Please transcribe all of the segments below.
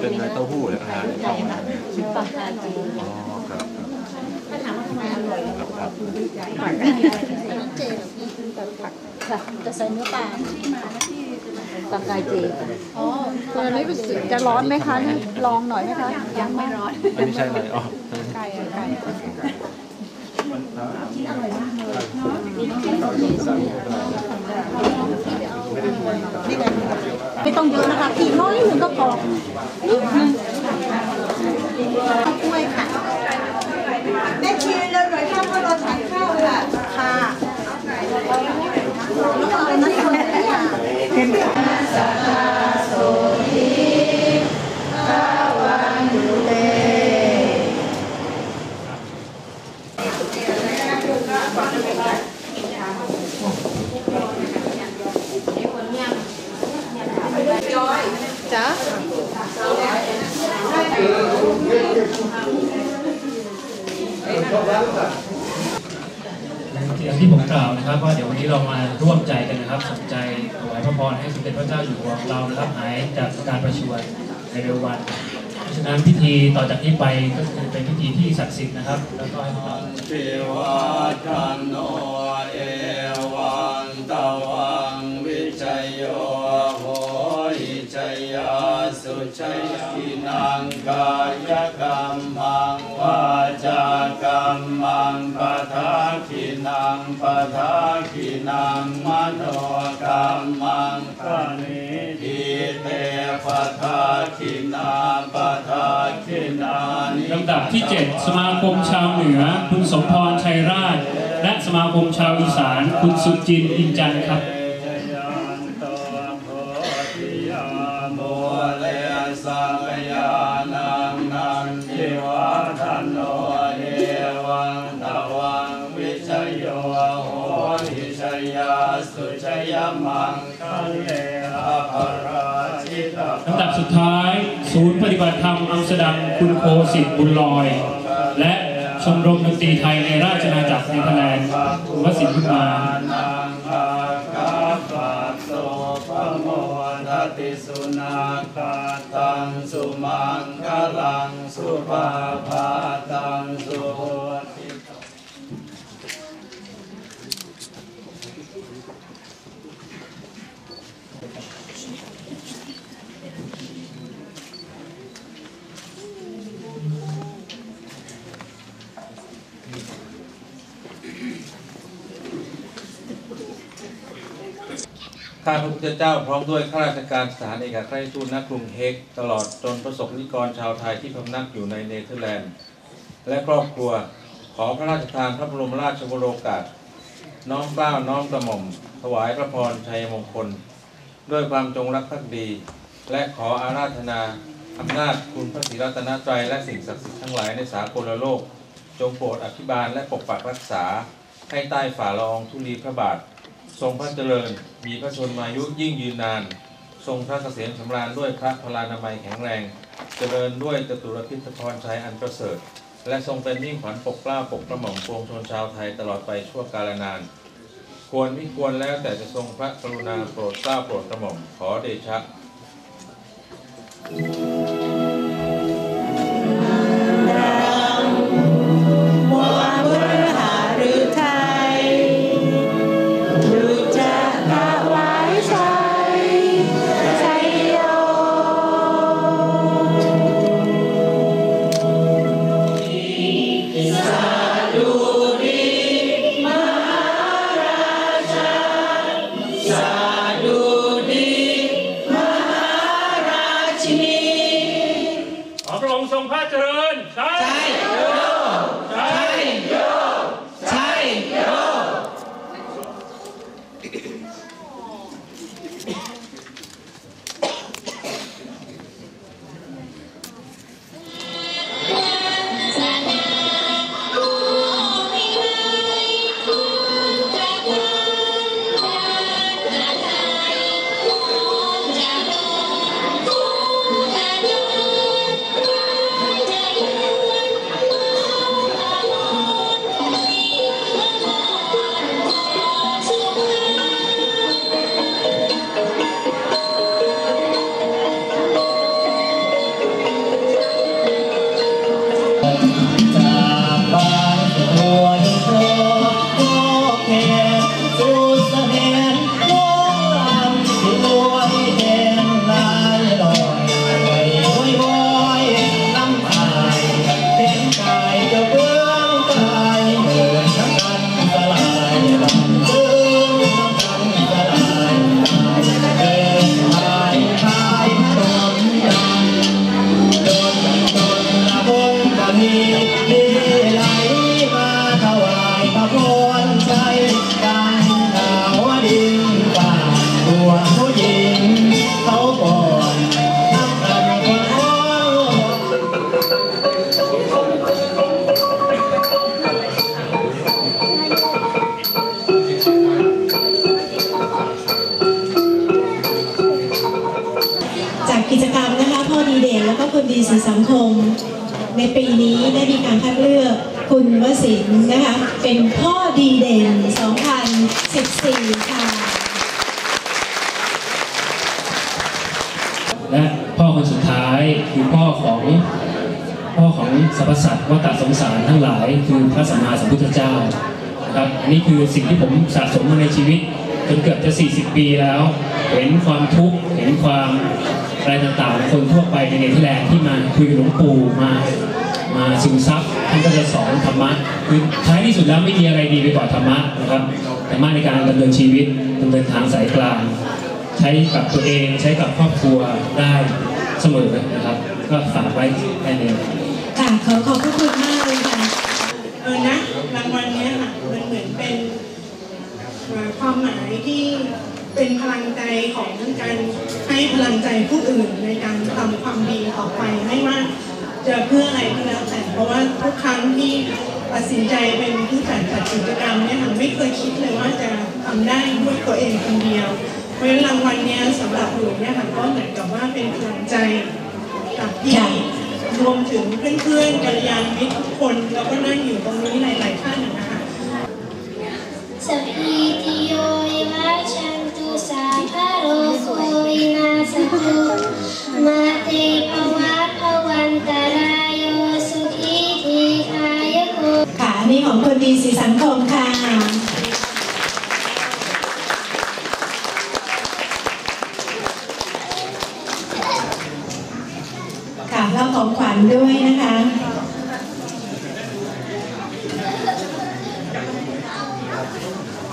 เป็นเต้าหู้เลยครับใช่ค่ะปากกาจีอ๋อครับถ้าถามว่าทำไมอร่อยครับครับปากกาเจเหรอพี่ค่ะจะใส่เนื้อปลาปากกาเจอ๋อตัวนี้รู้สึกจะร้อนไหมคะนี่ลองหน่อยไหมคะยังไม่ร้อนอันนี้ใช่ไหมอ๋อไก่ไก่ที่อร่อยมากเลยเนาะไก่ ไม่ต้องเยอะนะคะขีดน้อยหนึ่งก็พอนิดนึงกล้วยค่ะ แม่ชีเราหน่อยข้าวเพราะเราทานข้าวค่ะ ค่ะแล้วก็เอาน้ำคนเนี่ยจ้ะ อย่างที่ผมกล่าวนะครับ ว่าเดี๋ยววันนี้เรามาร่วมใจกันนะครับสนใจถวายพระพรให้สมเด็จพระเจ้าอยู่หัวของเรานะครับหายจากการประชวรในเร็ววัน เพราะฉะนั้นพิธีต่อจากนี้ไปก็คือเป็นพิธีที่ศักดิ์สิทธิ์นะครับ แล้วก็ให้พวกเราเทวาทันโนเอวันตวังวิจัยโยโหหิจัยยาสุชัยกินังกายกรรมัง วาจากรรมังปะทาคินังปะทาคินังมโนกรรมังคณิทิเตปะทาคินาปะทาคินานิลำดับที่ 7 สมาคมชาวเหนือ คุณสมพรชัยราช และสมาคมชาวอีสาน คุณสุจินอินจันทร์ครับ ยาสุชยมังคะเลอภราชิตาลำดับสุดท้าย ศูนย์ปฏิบัติธรรมอัมสดัมคุณโคสิทธิ์บุญลอย และชมรมดนตรีไทยในราชอาจักรเนเธอร์แลนด์วสินทร์บุญมานังภาคาปัสโสปโมทติสุนาคาตังสุมังคลังสุภาภาตังสุ ข้าพระพุทธเจ้าพร้อมด้วยข้าราชการสถานเอกอัครราชทูตณกรุงเฮก ตลอดจนประสบนิกรชาวไทยที่พำนักอยู่ในเนเธอร์แลนด์ และครอบครัวขอพระราชทานพระบรมราชวโรกาส น้อมเกล้าน้อมกระหม่อม ถวายพระพรชัยมงคล ด้วยความจงรักภักดี และขออาราธนาอำนาจคุณพระศรีรัตนตรัยและสิ่งศักดิ์สิทธิ์ทั้งหลายในสากลโลก จงโปรดอภิบาลและปกปักรักษา ให้ใต้ฝ่าละอองธุลีพระบาท ทรงพระเจริญ มีพระชนมายุยิ่งยืนนาน ทรงพระเกษมสำราญด้วยพระพลานามัยแข็งแรง เจริญด้วยจตุรพิธพรชัยอันประเสริฐ และทรงเป็นมิ่งขวัญปกกล้าปกกระหม่อมปวงชนชาวไทยตลอดไปชั่วกาลนาน ควรไม่ควรแล้วแต่จะทรงพระกรุณาโปรดทราบโปรดกระหม่อมขอเดชะ กิจกรรมนะคะพ่อดีเด่นแล้วก็คนดีสีสังคม ในปีนี้ได้มีการคัดเลือกคุณวสินนะคะเป็นพ่อดีเด่น 2014 ค่ะ และพ่อคนสุดท้ายคือพ่อของพ่อของสรรพสัตว์วัตสงสารทั้งหลายคือพระสัมมาสัมพุทธเจ้าครับนี่คือสิ่งที่ผมสะสมมาในชีวิตจนเกือบจะ 40 ปีแล้ว เห็นความทุกข์เห็นความ อะไรต่างๆ คนทั่วไปในเนเธอร์แลนด์ที่มาคุยกับหลวงปู่มามาซึมซับท่านก็จะสอนธรรมะคือท้ายที่สุดแล้วไม่มีอะไรดีไปกว่าธรรมะนะครับธรรมะในการดำเนินชีวิตดำเนินทางสายกลาง ใช้กับตัวเองใช้กับครอบครัวได้เสมอนะครับ ก็ฝากไว้แค่นี้ค่ะขอขอบพระคุณมากเลยค่ะ เออนะรางวัลเนี้ยค่ะมันเหมือนเป็นเอ่อความหมายที่ เป็นพลังใจของการให้พลังใจผู้อื่นในการทำความดีต่อไปไม่ว่าจะเพื่ออะไรก็แล้วแต่เพราะว่าทุกครั้งที่ตัดสินใจเป็นผู้จัดจัดกิจกรรมเนี่ยค่ะไม่เคยคิดเลยว่าจะทำได้ด้วยตัวเองคนเดียวเพราะฉะนั้นรางวัลเนี้ยสำหรับหนูเนี่ยค่ะก็เหมือนกับว่าเป็นพลังใจกับที่ค่ะรวมถึงเพื่อนๆกัลยาณมิตรทุกคนแล้วก็นั่งอยู่ตรงนี้หลายๆท่านนะคะสัพพิติโยวิวัชชันตุสัพพะโรโควินา ขาอันนี้ของคนดีสีสังคมค่ะ ค่ะรับของขวัญด้วยนะคะ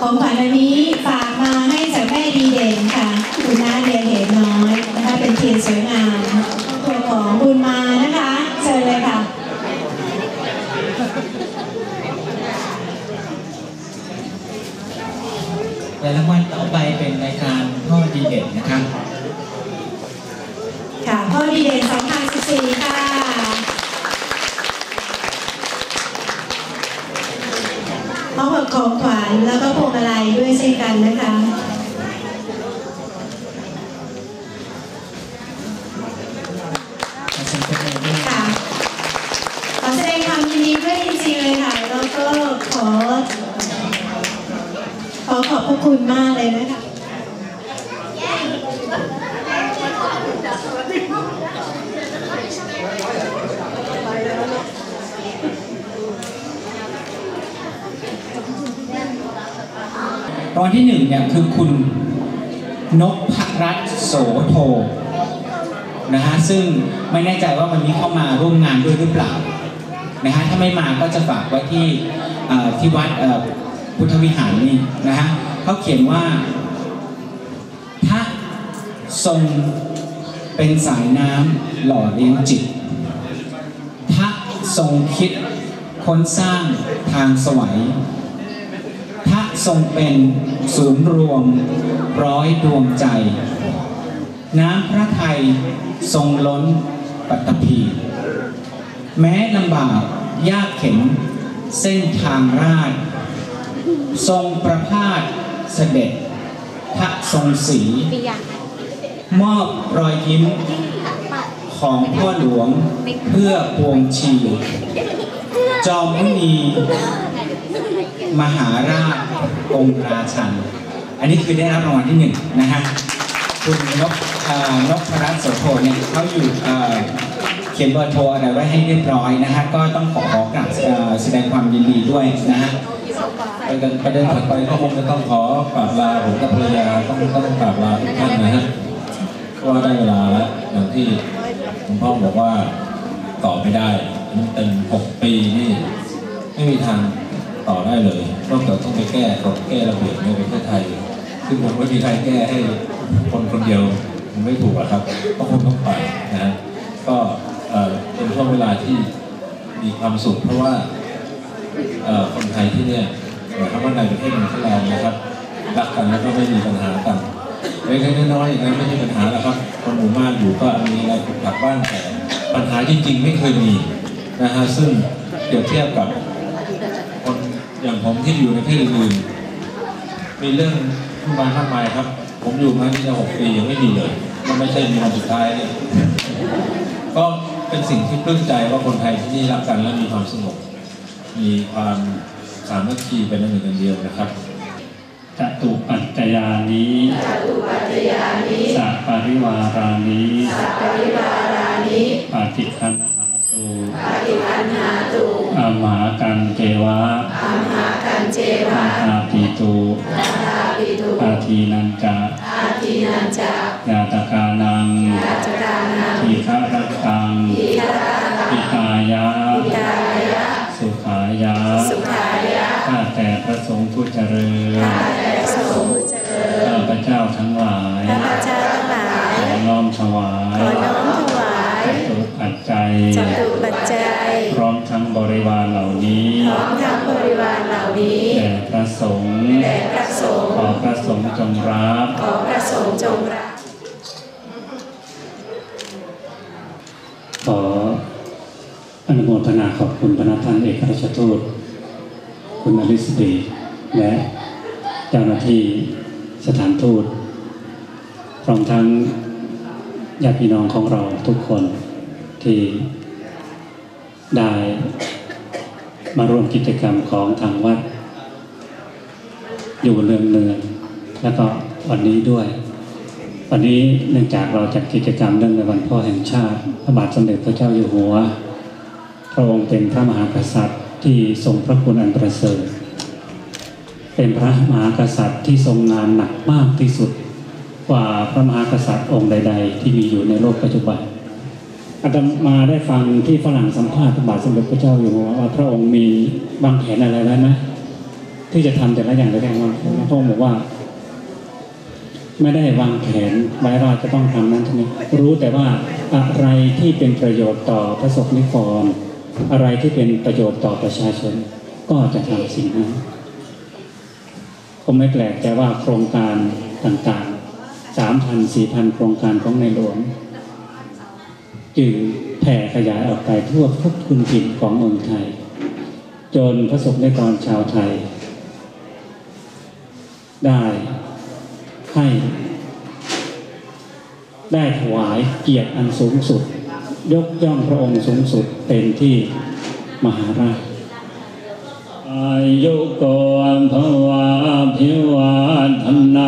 ของขวัญอันนี้ฝากมาให้จากแม่ดีเด่นค่ะ คุณน้าเดียเหตุน้อยนะคะ เป็นเทียนสวยงามตัวของบุญมานะคะ เชิญเลยค่ะ และรางวัลต่อไปเป็นรายการพ่อดีเด่นนะครับ ค่ะพ่อดีเด่น2014 ค่ะ พร้อมกับของขวัญแล้วก็พวงมาลัยด้วยเช่นกันนะคะ ขอเชิญทุกท่านด้วย ค่ะ ขอแสดงความยินดีด้วยจริงๆเลยค่ะ แล้วก็ขอ ขอขอบพระ คุณมากเลยนะคะรางวัลที่หนึ่งเนี่ยคือคุณนพรัตน์โสโทนะฮะซึ่งไม่แน่ใจว่าวันนี้เข้ามาร่วมงานด้วยหรือเปล่านะฮะถ้าไม่มาก็จะฝากไว้ที่ที่วัดพุทธวิหารนี่นะฮะ เขาเขียนว่าพระทรงเป็นสายน้ำหล่อเลี้ยงจิตพระทรงคิดค้นสร้างทางสวัยพระทรงเป็นศูนย์รวมร้อยดวงใจ น้ำพระไทยทรงล้นปัตตภีแม้ลำบากยากเข็นเส้นทางราดทรงประพาส เสด็จพระทรงศรีปียะมอบรอยยิ้มของพ่อหลวงเพื่อปวงชี จอมมุนี มหาราชองค์ราชัน อันนี้คือได้รับรางวัลที่หนึ่งนะฮะคุณนกเอ่อนกพรัตน์โสโทเนี่ยเขาอยู่เอ่อเขียนเบอร์โทรอะไรไว้ให้เรียบร้อยนะฮะก็ต้องขอขอกราบเอ่อแสดงความยินดีด้วยนะฮะ ประเด็นประเด็นถัดไปก็คงจะต้องขอกราบลาผมกับภรรยาต้องต้องกราบลาทุกท่านนะฮะก็ได้เวลาแล้วอย่างที่คุณพ่อบอกว่าต่อไม่ได้มันเป็นหกปีนี่ไม่มีทางต่อได้เลยนอกจากต้องไปแก้กฎแก้ระเบียบในประเทศไทยซึ่งผมไม่มีใครแก้ให้คนคนเดียวมันไม่ถูกอะครับก็คงต้องไปนะฮะก็เอ่อเป็นช่วงเวลาที่มีความสุขเพราะว่าเอ่อคนไทยที่เนี่ย หมายความว่าในประเทศเนเธอร์แลนด์นะครับรักกันแล้วก็ไม่มีปัญหากันเล็กๆน้อยๆอย่างนั้นไม่ใช่ปัญหาแล้วครับคนหมู่บ้านอยู่ก็มีอะไรกผักบ้างแต่ปัญหาจริง ๆ ไม่เคยมีนะฮะซึ่งเปรียบเทียบกับคนอย่างผมที่อยู่ในประเทศอื่นๆมีเรื่องขึ้นมามากมายครับ ผมอยู่มาที่จะหกปียังไม่มีเลยมันไม่ใช่มีวันสุดท้ายเนี่ยก็เป็นสิ่งที่ปลื้มใจว่าคนไทยที่นี่รักกันและมีความสงบมีความ สามัคคีเป็นอันหนึ่งอันเดียวนะครับจตุปัจจยานิสัปปริวารานิปฏิคันหาตุอามากันเจวะอาหาปิตุอาทีนันจะยาตกา จจัยจตุปัจจัย พร้อมทั้งบริวารเหล่านี้พร้อมทั้งบริวารเหล่านี้แด่พระสงฆ์แด่พระสงฆ์ขอพระสงฆ์จงรับขอพระสงฆ์จงรับขออนุโมทนาขอบคุณพระท่านเอกราชทูตคุณอลิสดีและเจ้าหน้าที่สถานทูตพร้อมทั้งญาติพี่น้องของเราทุกคน ที่ได้มาร่วมกิจกรรมของทางวัด อยู่เนืองเนืองๆแล้วก็วันนี้ด้วย วันนี้เนื่องจากเราจัดกิจกรรมเนื่องในวันพ่อแห่งชาติพระบาทสมเด็จพระเจ้าอยู่หัว พระองค์เป็นพระมหากษัตริย์ที่ทรงพระคุณอันประเสริฐเป็นพระมหากษัตริย์ที่ทรงงานหนักมากที่สุด กว่าพระมหากษัตริย์องค์ใด ๆ ที่มีอยู่ในโลกปัจจุบัน อาตมาได้ฟังที่ฝรั่งสัมภาษณ์พระบาทสมเด็จพระเจ้าอยู่หัวว่าพระองค์มีวางแผนอะไรไว้ไหมที่จะทำแต่ละอย่างแต่ละอย่างพระองค์บอกว่า ไม่ได้วางแผนไว้ว่าจะต้องทำนั้นทำนี้รู้แต่ว่าอะไรที่เป็นประโยชน์ต่อพระสงฆ์นิกรอะไรที่เป็นประโยชน์ต่อประชาชน ก็จะทำสิ่งนั้นคงไม่แปลกใจว่าโครงการต่างๆสามพันสี่พันโครงการของในหลวง จึงแผ่ขยายออกไปทั่วทุกทุนถิ่นของเมืองไทย จนพระสงฆ์นิกรชาวไทย ได้ให้ ได้ถวายเกียรติอันสูงสุด ยกย่องพระองค์สูงสุดเป็นที่มหาราชอายุโกมภวะพิวัฒนา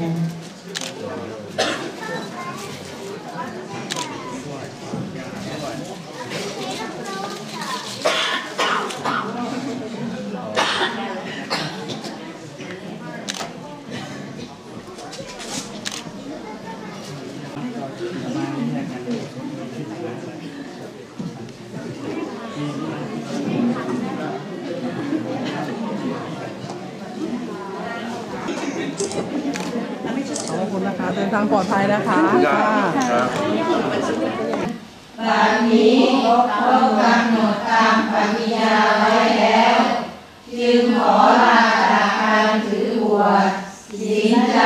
ขอบคุณ นะคะเดินทางปลอดภัยนะคะบัดนี้ก็กำหนดตามปฏิญาไว้แล้ว จึงขอลาจากการถือบวชศีลจ